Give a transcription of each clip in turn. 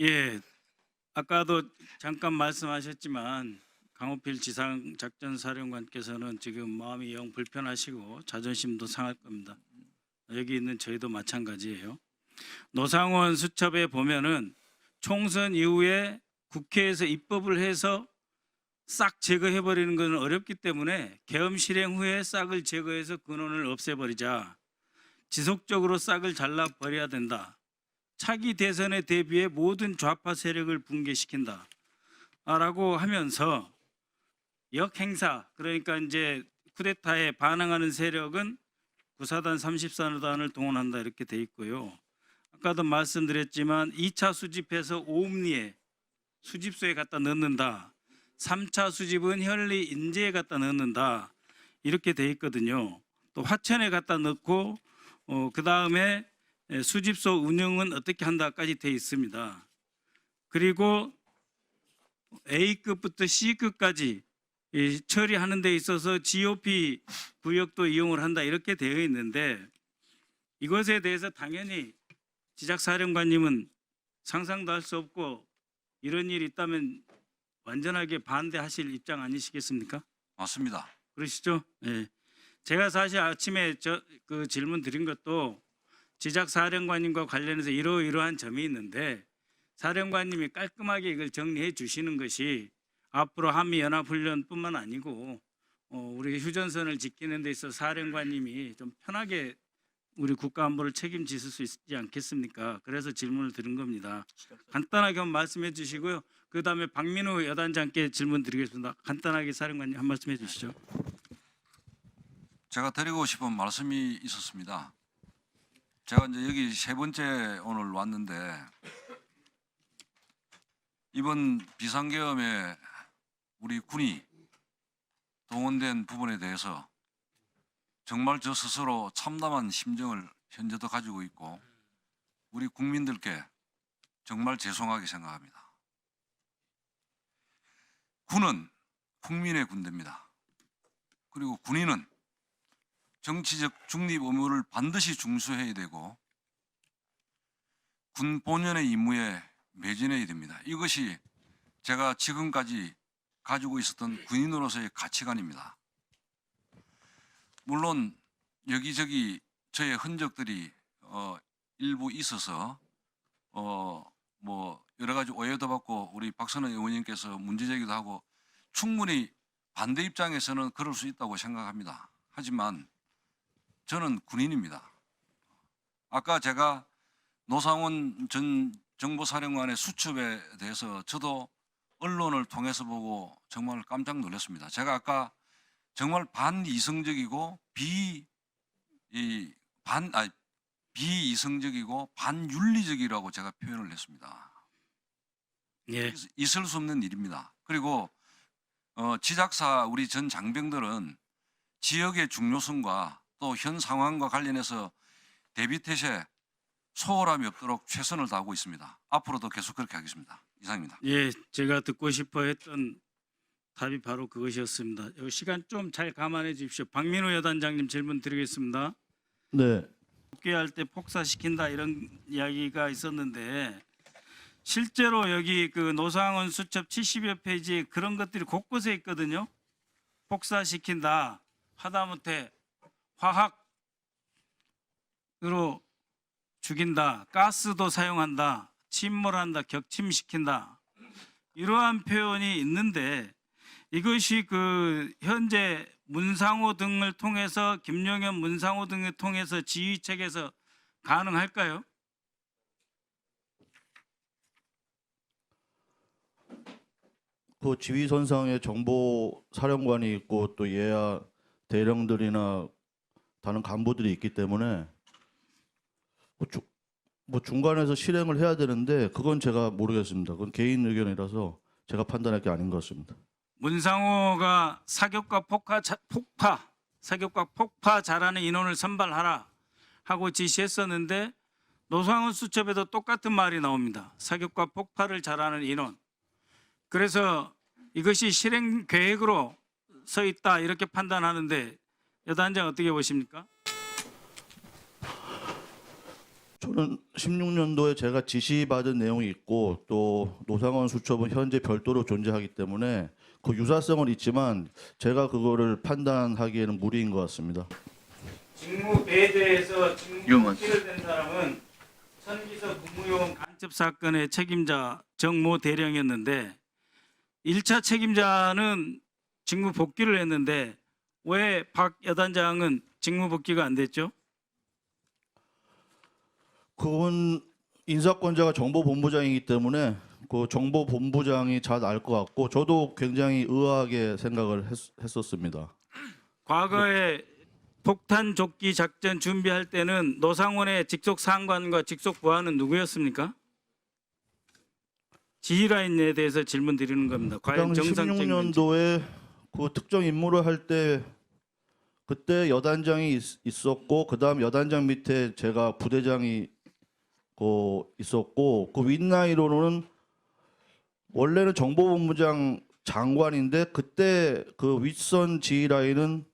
예, 아까도 잠깐 말씀하셨지만 강호필 지상 작전 사령관께서는 지금 마음이 영 불편하시고 자존심도 상할 겁니다. 여기 있는 저희도 마찬가지예요. 노상원 수첩에 보면은 총선 이후에 국회에서 입법을 해서 싹 제거해 버리는 것은 어렵기 때문에 계엄 실행 후에 싹을 제거해서 근원을 없애버리자. 지속적으로 싹을 잘라 버려야 된다. 차기 대선에 대비해 모든 좌파 세력을 붕괴시킨다. 라고 하면서 역행사 그러니까 이제 쿠데타에 반항하는 세력은 구사단 34단을 동원한다 이렇게 돼 있고요. 아까도 말씀드렸지만 2차 수집해서 오음리에 수집소에 갖다 넣는다. 3차 수집은 현리 인재에 갖다 넣는다. 이렇게 돼 있거든요. 또 화천에 갖다 넣고 어, 그 다음에 수집소 운영은 어떻게 한다까지 돼 있습니다. 그리고 A급부터 C급까지 이 처리하는 데 있어서 GOP 구역도 이용을 한다 이렇게 되어 있는데 이것에 대해서 당연히 지작사령관님은 상상도 할 수 없고 이런 일이 있다면 완전하게 반대하실 입장 아니시겠습니까? 맞습니다. 그러시죠? 예. 제가 사실 아침에 저 그 질문 드린 것도 지작 사령관님과 관련해서 이러이러한 점이 있는데 사령관님이 깔끔하게 이걸 정리해 주시는 것이 앞으로 한미 연합 훈련뿐만 아니고 어, 우리 휴전선을 지키는 데 있어 사령관님이 좀 편하게 우리 국가 안보를 책임지실 수 있지 않겠습니까? 그래서 질문을 드린 겁니다. 간단하게 말씀해 주시고요. 그 다음에 박민우 여단장께 질문 드리겠습니다. 간단하게 사령관님 한 말씀 해 주시죠. 제가 드리고 싶은 말씀이 있었습니다. 제가 이제 여기 세 번째 오늘 왔는데 이번 비상계엄에 우리 군이 동원된 부분에 대해서 정말 저 스스로 참담한 심정을 현재도 가지고 있고 우리 국민들께 정말 죄송하게 생각합니다. 군은 국민의 군대입니다. 그리고 군인은 정치적 중립 의무를 반드시 준수해야 되고 군 본연의 임무에 매진해야 됩니다. 이것이 제가 지금까지 가지고 있었던 군인으로서의 가치관입니다. 물론 여기저기 저의 흔적들이 어, 일부 있어서 어, 뭐 여러 가지 오해도 받고 우리 박선호 의원님께서 문제제기도 하고 충분히 반대 입장에서는 그럴 수 있다고 생각합니다. 하지만 저는 군인입니다. 아까 제가 노상원 전 정보사령관의 수첩에 대해서 저도 언론을 통해서 보고 정말 깜짝 놀랐습니다. 제가 아까 정말 반이성적이고 비, 이, 반, 아, 비이성적이고 반윤리적이라고 제가 표현을 했습니다. 예. 있- 있을 수 없는 일입니다. 그리고 어, 지작사 우리 전 장병들은 지역의 중요성과 또 현 상황과 관련해서 대비태세 소홀함이 없도록 최선을 다하고 있습니다. 앞으로도 계속 그렇게 하겠습니다. 이상입니다. 예, 제가 듣고 싶어 했던 답이 바로 그것이었습니다. 시간 좀 잘 감안해 주십시오. 박민호 여단장님 질문 드리겠습니다. 네, 복귀할 때 폭사시킨다 이런 이야기가 있었는데 실제로 여기 그 노상원 수첩 70여 페이지에 그런 것들이 곳곳에 있거든요. 폭사시킨다. 하다못해 화학으로 죽인다. 가스도 사용한다. 침몰한다. 격침시킨다. 이러한 표현이 있는데 이것이 그 현재 문상호 등을 통해서 김용현 문상호 등을 통해서 지휘 책에서 가능할까요? 그 지휘선상에 정보 사령관이 있고 또 예하 대령들이나 다른 간부들이 있기 때문에 뭐, 주, 뭐 중간에서 실행을 해야 되는데 그건 제가 모르겠습니다. 그건 개인 의견이라서 제가 판단할 게 아닌 것 같습니다. 문상호가 사격과 폭파, 자- 폭파, 사격과 폭파 잘하는 인원을 선발하라 하고 지시했었는데 노상훈 수첩에도 똑같은 말이 나옵니다. 사격과 폭파를 잘하는 인원. 그래서 이것이 실행 계획으로 서 있다 이렇게 판단하는데 여단장 어떻게 보십니까? 저는 16년도에 제가 지시받은 내용이 있고 또 노상원 수첩은 현재 별도로 존재하기 때문에 그 유사성은 있지만 제가 그거를 판단하기에는 무리인 것 같습니다. 직무 배제에서 직무 유만. 복귀를 된 사람은 천기석 국무요원 간첩 사건의 책임자 정모 대령이었는데 1차 책임자는 직무 복귀를 했는데 왜 박 여단장은 직무 복귀가 안 됐죠? 그건 인사권자가 정보본부장이기 때문에 그 정보본부장이 잘 알 것 같고 저도 굉장히 의아하게 생각을 했, 했었습니다. 과거에 폭탄 조끼 작전 준비할 때는 노상원의 직속 상관과 직속 부하는 누구였습니까? 지휘라인에 대해서 질문 드리는 겁니다. 그 과연 당시 정상적인지. 16년도에 그 특정 임무를 할 때 그때 여단장이 있, 있었고 그다음 여단장 밑에 제가 부대장이 그 있었고 그 윗나이로는 원래는 정보본부장 장관인데 그때 그 윗선 지휘 라인은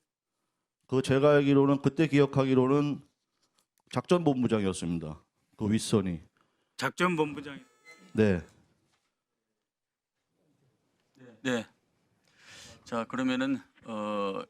그 제가 알기로는 그때 기억하기로는 작전본부장이었습니다. 그 윗선이. 작전본부장. 네. 네. 자 그러면은 어,